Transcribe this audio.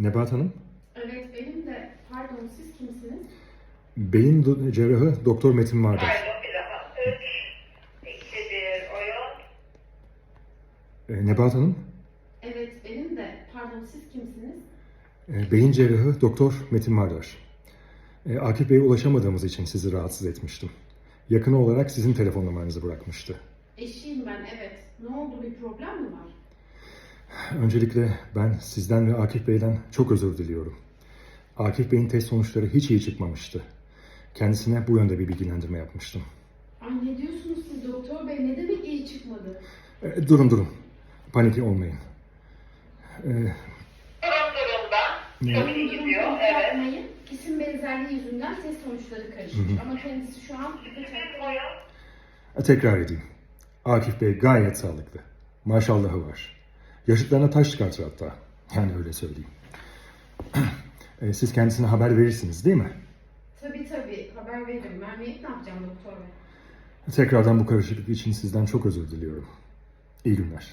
Nebahat Hanım, Evet benim de pardon siz kimsiniz? beyin do- cerrahı Doktor Metin Vardar. Pardon bir daha. 3, 2, 1, oyun. E, Nebahat Hanım, Evet benim de pardon siz kimsiniz? e, beyin cerrahı Doktor Metin Vardar. E, Akif Bey'e ulaşamadığımız için sizi rahatsız etmiştim. Yakını olarak sizin telefon numaranızı bırakmıştı. Eşiyim ben evet. Ne oldu bir problem mi var? Öncelikle ben sizden ve Akif Bey'den çok özür diliyorum. Akif Bey'in test sonuçları hiç iyi çıkmamıştı. Kendisine bu yönde bir bilgilendirme yapmıştım. Ay ne diyorsunuz siz doktor bey ne demek iyi çıkmadı? E, durun durun. Panik olmayın. E, Durum durumda. Ne? İyi gidiyor. Evet. yapmayın. İsim benzerliği yüzünden test sonuçları karışmış. Ama kendisi şu an oyun. tekrar edeyim. Akif Bey gayet sağlıklı. Maşallahı var. Yaşıtlarına taş çıkartır hatta. Yani öyle söyleyeyim. E, siz kendisine haber verirsiniz değil mi? Tabii tabii haber veririm. Vermeyip ne yapacağım doktor bey? Tekrardan bu karışıklık için sizden çok özür diliyorum. İyi günler.